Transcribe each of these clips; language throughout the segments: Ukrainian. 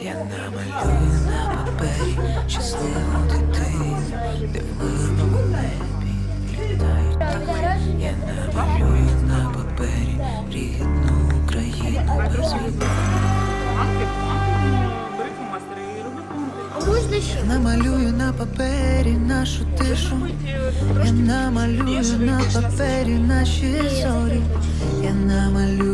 Я намалюю на папері щасливу дитину, де в мирному небі літають птахи. Я намалюю на папері рідну Україну без війни. Я намалюю на папері нашу тишу. Я намалюю на папері наші зорі. Я намалюю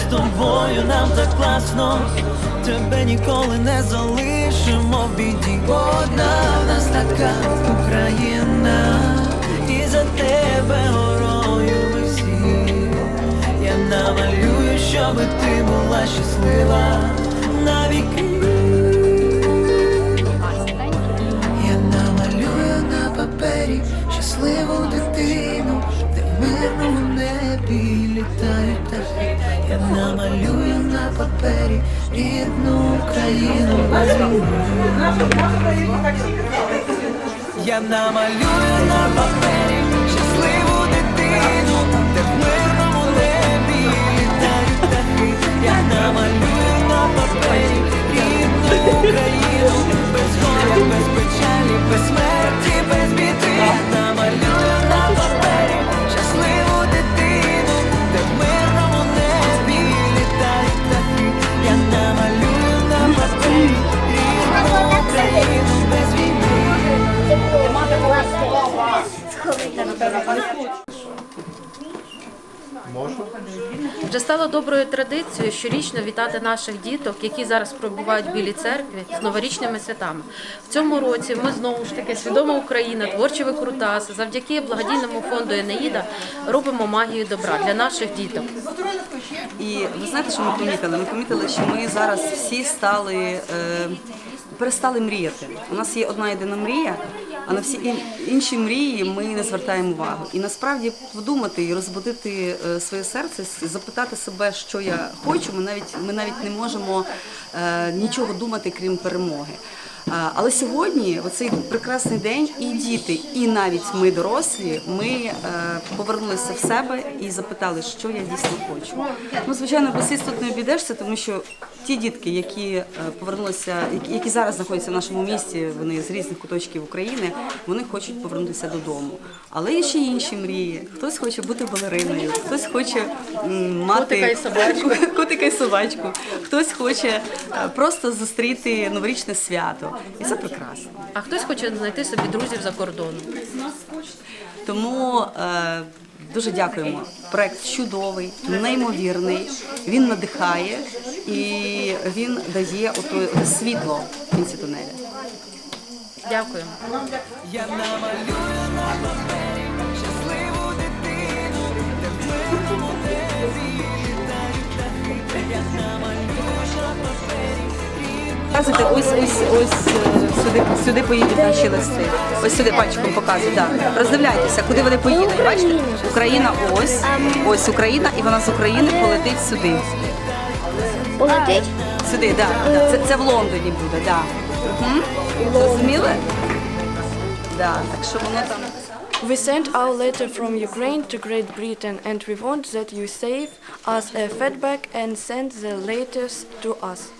з тобою, нам так класно. Тебе ніколи не залишимо в біді. Одна в нас така Україна, і за тебе горою ми всі. Я намалюю, щоби ти була щаслива навіки. Я намалюю на папері щасливу дитину, де мирному Я намалюю на папері рідну Україну. Я намалюю на папері щасливу дитину, Вже стало доброю традицією щорічно вітати наших діток, які зараз пробувають в білій церкві з новорічними святами. В цьому році ми знову ж таки свідома Україна, творчі викрутаси, завдяки благодійному фонду Енеїда робимо магію добра для наших діток. І ви знаєте, що ми помітили? Ми помітили, що ми зараз всі стали е, перестали мріяти. У нас є одна єдина мрія, а на всі інші мрії ми не звертаємо увагу. І насправді подумати і розбудити е, своє серце, запитати себе, що я хочу. Ми навіть ми навіть не можемо е, нічого думати, крім перемоги. Але сьогодні, в цей прекрасний день, і діти, і навіть ми дорослі, ми е, повернулися в себе і запитали, що я дійсно хочу. Ну, звичайно, без тут не обійдешся, тому що ті дітки, які е, повернулися, які- зараз знаходяться в нашому місті, вони з різних куточків України, вони хочуть повернутися додому. Але є ще інші мрії. Хтось хоче бути балериною, хтось хоче мати Котика і собачку. котика і собачку. Хтось хоче е, просто зустріти новорічне свято. І це прекрасно. А хтось хоче знайти собі друзів за кордоном. Тому е, дуже дякуємо. Проект чудовий, неймовірний. Він надихає і він дає ото, світло в кінці тунеля. Дякуємо. Я намалюю на папері Показуйте, ось ось ось е, сюди, сюди поїдуть наші листи. Ось сюди пальчиком показують. Да. Роздивляйтеся, куди вони поїдуть. Бачите? Україна ось, ось Україна, і вона з України полетить сюди. Полетить? Сюди, да, да. Це, це в Лондоні буде, да. Угу. Зрозуміли? Да, так що воно там. We sent our letter from Ukraine to Great Britain and we want that you save us a feedback and send the letters to us.